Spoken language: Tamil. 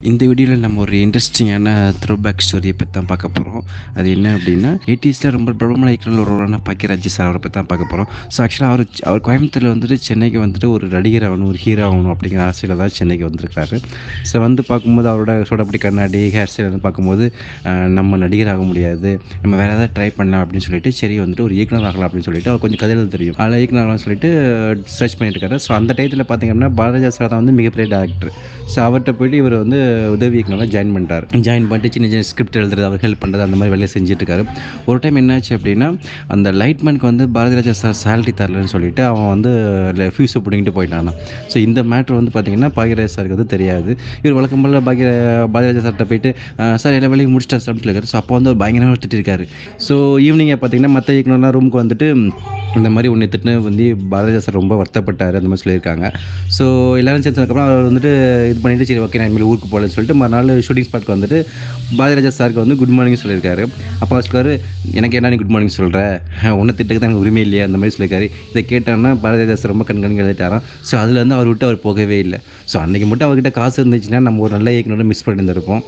இந்த வீடியோவில் நம்ம ஒரு இன்ட்ரெஸ்டிங்கான த்ரோ பேக் ஸ்டோரியை பற்றி தான் பார்க்க போகிறோம் அது என்ன அப்படின்னா எயிட்டிஸில் ரொம்ப பிரபலமான இயக்குனர் ஒருவரான பாக்கியராஜ் சார் அவரை பற்றி தான் பார்க்க போகிறோம் ஸோ ஆக்சுவலாக அவர் அவர் கோயம்புத்தூரில் வந்துட்டு சென்னைக்கு வந்துட்டு ஒரு நடிகர் ஆகணும் ஒரு ஹீரோ ஆகணும் அப்படிங்கிற ஆசையில் தான் சென்னைக்கு வந்திருக்காரு ஸோ வந்து பார்க்கும்போது அவரோட சோடப்படி கண்ணாடி ஹேர் ஸ்டைல் வந்து பார்க்கும்போது நம்ம நடிகர் ஆக முடியாது. நம்ம வேறு ஏதாவது ட்ரை பண்ணலாம் அப்படின்னு சொல்லிட்டு சரி வந்துட்டு ஒரு இயக்குனர் ஆகலாம் அப்படின்னு சொல்லிட்டு அவர் கொஞ்சம் கதையில் தெரியும். அதில் இயக்குனர் ஆகலாம்னு சொல்லிட்டு சர்ச் பண்ணிட்டு இருக்காரு. ஸோ அந்த டயத்தில் பார்த்தீங்க அப்படின்னா சார் தான் வந்து மிகப்பெரிய டேரக்டர் ஸோ அவர்கிட்ட போயிட்டு இவர் வந்து உதவி இயக்குனராக ஜாயின் பண்ணிட்டார். ஜாயின் பண்ணிட்டு சின்ன சின்ன ஸ்கிரிப்ட் எழுதுறது அவர் ஹெல்ப் பண்ணுறது அந்த மாதிரி வேலையை செஞ்சுட்டு இருக்காரு ஒரு டைம் என்னாச்சு அப்படின்னா அந்த லைட்மேனுக்கு வந்து பாரதிராஜா சார் சேலரி தரலன்னு சொல்லிட்டு அவன் வந்து ஃபியூஸை பிடிங்கிட்டு போயிட்டான். ஸோ இந்த மேட்ரு வந்து பார்த்தீங்கன்னா பாகிராஜ் சாருக்கு வந்து தெரியாது. இவர் வழக்கம் போல் பாகிய பாரதிராஜா சார்கிட்ட போயிட்டு சார் எல்லா வேலையும் முடிச்சிட்டா சார் அப்படின்னு ஸோ அப்போ வந்து அவர் பயங்கரமாக திட்டிருக்காரு. ஸோ ஈவினிங்கை பார்த்தீங்கன்னா மற்ற இயக்குனர்லாம் ரூமுக்கு வந்துட்டு இந்த மாதிரி ஒன்று திட்டுன்னு வந்து பாரதிராஜா சார் ரொம்ப வருத்தப்பட்டார் அந்த மாதிரி சொல்லியிருக்காங்க. ஸோ எல்லாரும் சேர்ந்ததுக்கப்புறம் அவர் வந்துட்டு இது பண்ணிட்டு சரி ஓகே நான் இனிமேல் ஊருக்கு போகலன்னு சொல்லிட்டு மறுநாள் ஷூட்டிங் ஸ்பாட்க்கு வந்துட்டு பாரதிராஜா சாருக்கு வந்து குட் மார்னிங் சொல்லியிருக்காரு. அப்போ வச்சுக்காரு எனக்கு என்ன நீ குட் மார்னிங் சொல்கிற ஒன்று திட்டுக்கு தான் எனக்கு உரிமை இல்லையா? அந்த மாதிரி சொல்லியிருக்காரு. இதை கேட்டோன்னா பாரதிராஜா சார் ரொம்ப கண் எழுதிட்டாராம். ஸோ அதுலேருந்து அவர் விட்டு அவர் போகவே இல்லை. ஸோ அன்றைக்கி மட்டும் அவர்கிட்ட காசு இருந்துச்சுன்னா நம்ம ஒரு நல்ல இயக்குனரை மிஸ் பண்ணியிருந்திருப்போம்.